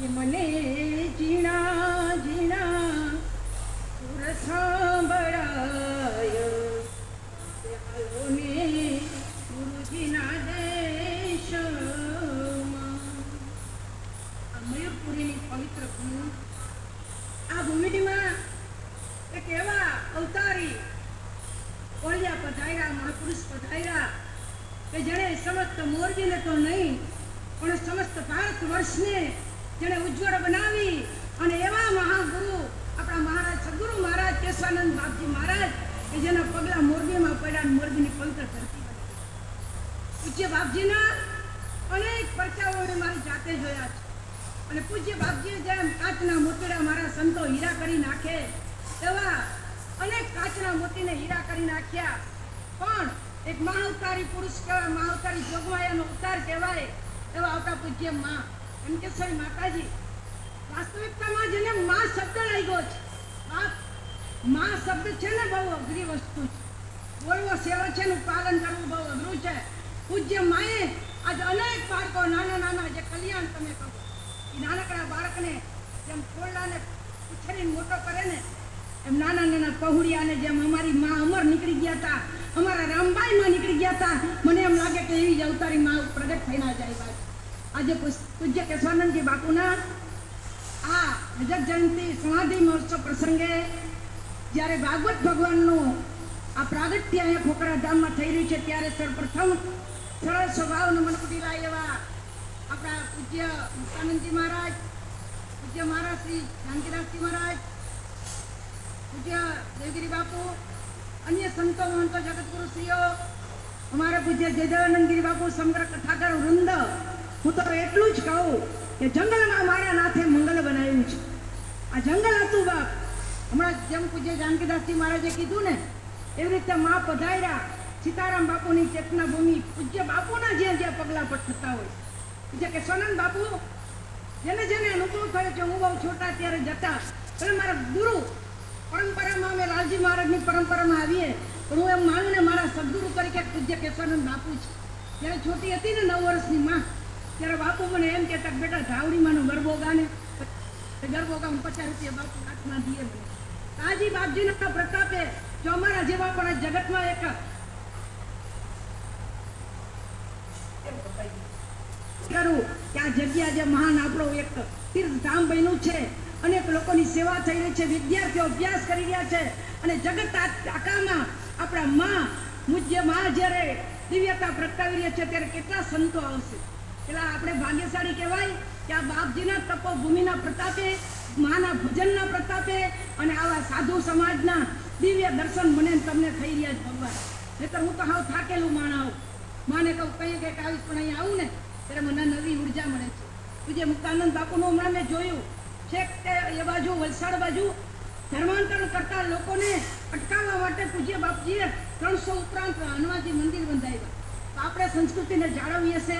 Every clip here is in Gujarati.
કે મને ઝીણા ઝીણા સુર સાંભળાય. ગુરુજીના દેશમાં. આ મયુરપુરીની પવિત્ર ભૂમિ. આ ભૂમિમાં એક એવા અવતારી કોળિયા પધાર્યા મહાપુરુષ પધાર્યા, કે જેણે સમસ્ત મોરબીને તો નહીં, પણ સમસ્ત ભારત વર્ષને જેણે ઉજ્જવળ બનાવી અને એવા મહાગુરુ, આપણા મહારાજ સદગુરુ મહારાજ કેશવાનંદ બાપજી મહારાજ, કે જેના પગલા મોરબીમાં પડ્યા અને મોરબીની પવિત્ર ધરતી પૂજ્ય બાપજીના અનેક પરચાઓને મારી જાતે જોયા છે. અને પૂજ્ય બાપજીએ જેમ કાચના મોતીડા મારા સંતો હીરા કરી નાખે, એવા અનેક કાચના મોતીને હીરા કરી નાખ્યા. પણ એક મહાવતારી પુરુષ કહેવાય મહાઅવતારી જોગમાયાનો અવતાર કહેવાય, એવા આવતા પૂજ્યમાં એમ કે માતાજી, વાસ્તવિકતામાં જેને મા શબ્દ લાગ્યો છે. માં શબ્દ છે ને બહુ અઘરી વસ્તુ છે. બોલવો, સેવો છે નું પાલન કરવું બહુ અઘરું છે. પૂજ્ય માએ આજ અનેક બાળકો, નાના નાના, જે કલ્યાણ તમે કહો એ નાનકડા બાળકને જેમ ખોરડાને ઉછેરીને મોટો કરે ને, એમ નાના નાના પહુડિયાને જેમ અમારી માં અમર નીકળી ગયા હતા અમારા રામબાઈ માં નીકળી ગયા હતા મને એમ લાગે કે એવી જ અવતારી માં પ્રગટ થઈ ના જાય બાદ આજે પૂજ્ય કેશવાનંદજી બાપુના આ રજત જયંતિ સમાધિ મહોત્સવ પ્રસંગે જ્યારે ભાગવત ભગવાનનું આ પ્રાગટ્ય અહીંયા ખોખરા ધામમાં થઈ રહ્યું છે, ત્યારે સર્વપ્રથમ સરળ સ્વભાવનું મનકુટીલા એવા આપણા પૂજ્ય મુક્તાનંદજી મહારાજ, પૂજ્ય મહારાજ શ્રી જાનકીદાસજી મહારાજ, પૂજ્ય દેવગીરી બાપુ, અન્ય સંતો મહંતો જગતગુરુશ્રીઓ, અમારા પૂજ્ય જયદેવાનંદગીરી બાપુ, સમગ્ર કથાકાર વૃંદ હું તો એટલું જ કહું કે જંગલમાં મારા નાથે મંગલ બનાવ્યું છે. આ જંગલ હતું બાપ. હમણાં જેમ પૂજ્ય જાનકીદાસજી મહારાજે કીધું ને, એવી રીતે મા પધાર્યા. સીતારામ બાપુની ચેતના ભૂમિ પૂજ્ય બાપુના જ્યાં જ્યાં પગલાં પર થતા હોય. પૂજ્ય કે સોનંદ બાપુ, જેને જેને અનુભવ થયો છે, હું બહુ છોટા ત્યારે જતા. એટલે મારા ગુરુ, પરંપરામાં અમે લાલજી મહારાજની પરંપરામાં આવીએ. પણ હું એમ માનું ને મારા સદગુરુ તરીકે પૂજ્ય કેશવાનંદ બાપુ છે. જ્યારે છોટી હતી ને નવ વર્ષની માં ત્યારે બાપુ મને એમ કહેતા બેટા ધાવડીમાંનો ગરબો ગાને. ગરબો ગા હું પચાસ રૂપિયા બાપુ હાથમાં દઈએ મને. કાજી બાપજીના પ્રતાપે જો અમારા જેવા પણ જગતમાં એક કરું કે આ જગ્યા જે મહાન આપણો એક તીર્થધામ બન્યું છે અનેક લોકોની સેવા થઈ રહી છે, વિદ્યાર્થીઓ અભ્યાસ કરી રહ્યા છે અને જગત આખામાં આપણા માં મુજ્યમાં જ્યારે દિવ્યતા પ્રગટાવી રહ્યા છે, ત્યારે કેટલા સંતો આવશે? પેલા આપણે ભાગ્યશાળી કહેવાય કે આ બાપજીના તપોભૂમિના પ્રતાપે, માના ભજનના પ્રતાપે અને આવા સાધુ સમાજના દિવ્ય દર્શન મને તમને થઈ રહ્યા છે ભગવાન. નહીતર હું તો હાવ થાકેલું માણા માને કહું કંઈ કંઈક આવીશ પણ અહીંયા આવું ને, ત્યારે મને નવી ઊર્જા મળે છે. પૂજ્ય મુક્તાનંદ બાપુનું હમણાં મેં જોયું. છેક તે એ બાજુ, વલસાડ બાજુ, ધર્માંતરણ કરતા લોકોને અટકાવવા માટે પૂજ્ય બાપજીએ ત્રણસો ઉપરાંત હનુમાનજી મંદિર બંધાવ્યા. આપણે સંસ્કૃતિને જાળવીએ તો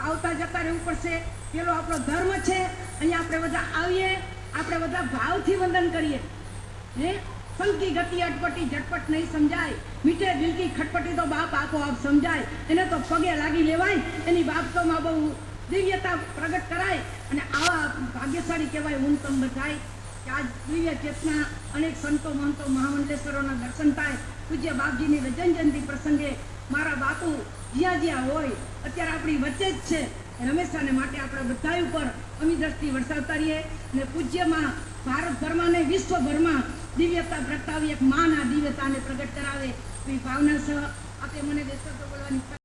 આવતા જતા રહેવું પડશે. પેલો આપણો ધર્મ છે. અહીંયા આપણે બધા આવીએ. આપણે બધા ભાવથી વંદન કરીએ. હે? ફલકી ગતિ અટપટી, ઝટપટ નહીં સમજાય. મીઠે દિલથી ખટપટી તો બાપ આપોઆપ સમજાય. એને તો પગે લાગી લેવાય. એની બાબતોમાં બહુ દિવ્યતા પ્રગટ કરાય. અને આવા ભાગ્યશાળી કહેવાય ઊંતમ બધાય. કે આ દિવ્ય ચેતના અનેક સંતો, મહંતો, મહામંડલેશ્વરોના દર્શન થાય. પૂજ્ય બાપજીની રજન જયંતિ પ્રસંગે મારા બાપુ જ્યાં જ્યાં હોય, અત્યારે આપણી વચ્ચે જ છે. હંમેશાને માટે આપણે બધા ઉપર અમી દ્રષ્ટિ વરસાવતા રહીએ અને પૂજ્યમાં ભારતભરમાં ને વિશ્વભરમાં દિવ્યતા પ્રગટાવી, એક માના દિવ્યતાને પ્રગટ કરાવે. એવી ભાવના સહ આપે મને દેશો બોલવાની